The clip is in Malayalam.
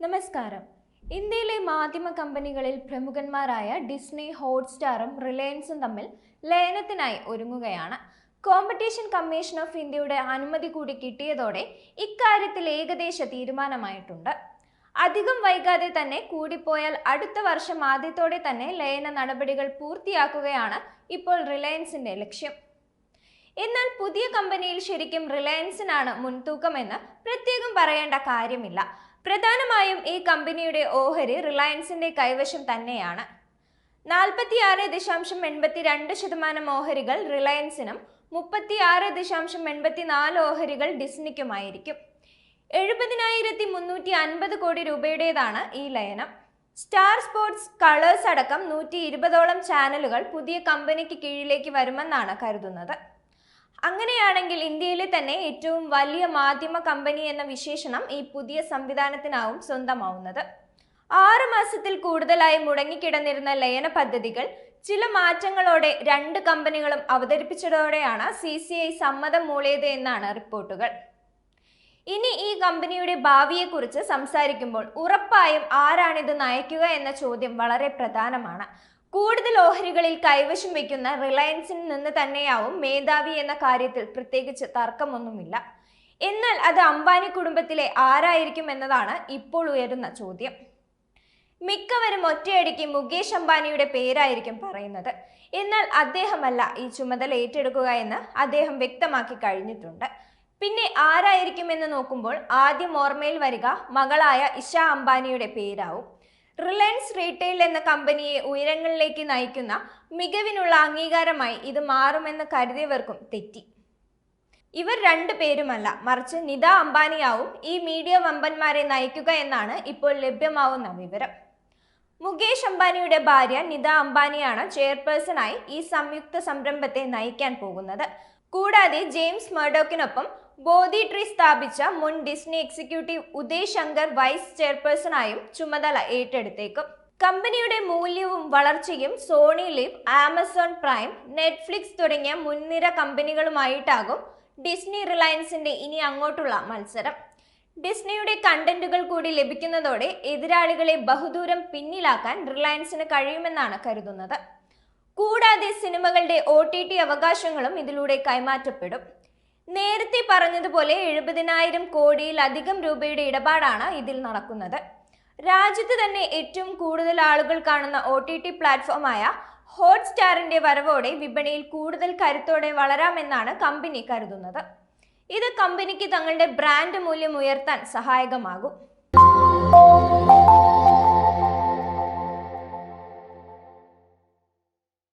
നമസ്കാരം. ഇന്ത്യയിലെ മാധ്യമ കമ്പനികളിൽ പ്രമുഖന്മാരായ ഡിസ്നി ഹോട്ട്സ്റ്റാറും റിലയൻസും തമ്മിൽ ലയനത്തിനായി ഒരുങ്ങുകയാണ്. കോമ്പറ്റീഷൻ കമ്മീഷൻ ഓഫ് ഇന്ത്യയുടെ അനുമതി കൂടി കിട്ടിയതോടെ ഇക്കാര്യത്തിൽ ഏകദേശ തീരുമാനമായിട്ടുണ്ട്. അധികം വൈകാതെ തന്നെ കൂടിപ്പോയാൽ അടുത്ത വർഷം ആദ്യത്തോടെ തന്നെ ലയന നടപടികൾ പൂർത്തിയാക്കുകയാണ് ഇപ്പോൾ റിലയൻസിന്റെ ലക്ഷ്യം. എന്നാൽ പുതിയ കമ്പനിയിൽ ശരിക്കും റിലയൻസിനാണ് മുൻതൂക്കമെന്ന് പ്രത്യേകം പറയേണ്ട കാര്യമില്ല. പ്രധാനമായും ഈ കമ്പനിയുടെ ഓഹരി റിലയൻസിന്റെ കൈവശം തന്നെയാണ്. നാൽപ്പത്തിയാറ് ദശാംശം എൺപത്തി രണ്ട് ശതമാനം ഓഹരികൾ റിലയൻസിനും മുപ്പത്തിയാറ് ദശാംശം എൺപത്തിനാല് ഓഹരികൾ ഡിസ്നിക്കുമായിരിക്കും. എഴുപതിനായിരത്തി മുന്നൂറ്റി അൻപത് കോടി രൂപയുടേതാണ് ഈ ലയനം. സ്റ്റാർ സ്പോർട്സ് കളേഴ്സ് അടക്കം നൂറ്റി ഇരുപതോളം ചാനലുകൾ പുതിയ കമ്പനിക്ക് കീഴിലേക്ക് വരുമെന്നാണ് കരുതുന്നത്. അങ്ങനെയാണെങ്കിൽ ഇന്ത്യയിലെ തന്നെ ഏറ്റവും വലിയ മാധ്യമ കമ്പനി എന്ന വിശേഷണം ഈ പുതിയ സംവിധാനത്തിനാവും സ്വന്തമാവുന്നത്. ആറ് മാസത്തിൽ കൂടുതലായി മുടങ്ങിക്കിടന്നിരുന്ന ലയന പദ്ധതികൾ ചില മാറ്റങ്ങളോടെ രണ്ട് കമ്പനികളും അവതരിപ്പിച്ചതോടെയാണ് സി സി ഐ സമ്മതം മൂളിയത് എന്നാണ് റിപ്പോർട്ടുകൾ. ഇനി ഈ കമ്പനിയുടെ ഭാവിയെക്കുറിച്ച് സംസാരിക്കുമ്പോൾ ഉറപ്പായും ആരാണിത് നയിക്കുക എന്ന ചോദ്യം വളരെ പ്രധാനമാണ്. കൂടുതൽ ഓഹരികളിൽ കൈവശം വയ്ക്കുന്ന റിലയൻസിൽ നിന്ന് തന്നെയാവും മേധാവി എന്ന കാര്യത്തിൽ പ്രത്യേകിച്ച് തർക്കമൊന്നുമില്ല. എന്നാൽ അത് അംബാനി കുടുംബത്തിലെ ആരായിരിക്കും എന്നതാണ് ഇപ്പോൾ ഉയരുന്ന ചോദ്യം. മിക്കവരും ഒറ്റയടിക്ക് മുകേഷ് അംബാനിയുടെ പേരായിരിക്കും പറയുന്നത്. എന്നാൽ അദ്ദേഹമല്ല ഈ ചുമതല ഏറ്റെടുക്കുക എന്ന് അദ്ദേഹം വ്യക്തമാക്കി കഴിഞ്ഞിട്ടുണ്ട്. പിന്നെ ആരായിരിക്കുമെന്ന് നോക്കുമ്പോൾ ആദ്യം ഓർമ്മയിൽ വരിക മകളായ ഇഷ അംബാനിയുടെ പേരാവും. റിലയൻസ് റീറ്റെയിൽ എന്ന കമ്പനിയെ ഉയരങ്ങളിലേക്ക് നയിക്കുന്ന മികവിനുള്ള അംഗീകാരമായി ഇത് മാറുമെന്ന് കരുതിയവർക്കും തെറ്റി. ഇവർ രണ്ടു പേരുമല്ല മറിച്ച് നിത അംബാനിയാവും ഈ മീഡിയ വമ്പന്മാരെ നയിക്കുക എന്നാണ് ഇപ്പോൾ ലഭ്യമാവുന്ന വിവരം. മുകേഷ് അംബാനിയുടെ ഭാര്യ നിത അംബാനിയാണ് ചെയർപേഴ്സണായി ഈ സംയുക്ത സംരംഭത്തെ നയിക്കാൻ പോകുന്നത്. കൂടാതെ ജെയിംസ് മർഡോക്കിനൊപ്പം ബോധി ട്രീ സ്ഥാപിച്ച മുൻ Disney executive Uday Shankar vice ചെയർപേഴ്സണായും ചുമതല ഏറ്റെടുത്തേക്കും. കമ്പനിയുടെ മൂല്യവും വളർച്ചയും Sony Liv Amazon Prime Netflix തുടങ്ങിയ മുൻനിര കമ്പനികളുമായിട്ടാകും ഡിസ്നി റിലയൻസിന്റെ ഇനി അങ്ങോട്ടുള്ള മത്സരം. ഡിസ്നിയുടെ കണ്ടന്റുകൾ കൂടി ലഭിക്കുന്നതോടെ എതിരാളികളെ ബഹുദൂരം പിന്നിലാക്കാൻ റിലയൻസിന് കഴിയുമെന്നാണ് കരുതുന്നത്. കൂടാതെ സിനിമകളുടെ ഒ അവകാശങ്ങളും ഇതിലൂടെ കൈമാറ്റപ്പെടും. നേരത്തെ പറഞ്ഞതുപോലെ എഴുപതിനായിരം കോടിയിലധികം രൂപയുടെ ഇടപാടാണ് ഇതിൽ നടക്കുന്നത്. രാജ്യത്ത് തന്നെ ഏറ്റവും കൂടുതൽ ആളുകൾ കാണുന്ന ഒ ടി ടി പ്ലാറ്റ്ഫോമായ ഹോട്ട്സ്റ്റാറിന്റെ വരവോടെ വിപണിയിൽ കൂടുതൽ കരുത്തോടെ വളരാമെന്നാണ് കമ്പനി കരുതുന്നത്. ഇത് കമ്പനിക്ക് തങ്ങളുടെ ബ്രാൻഡ് മൂല്യം ഉയർത്താൻ സഹായകമാകും.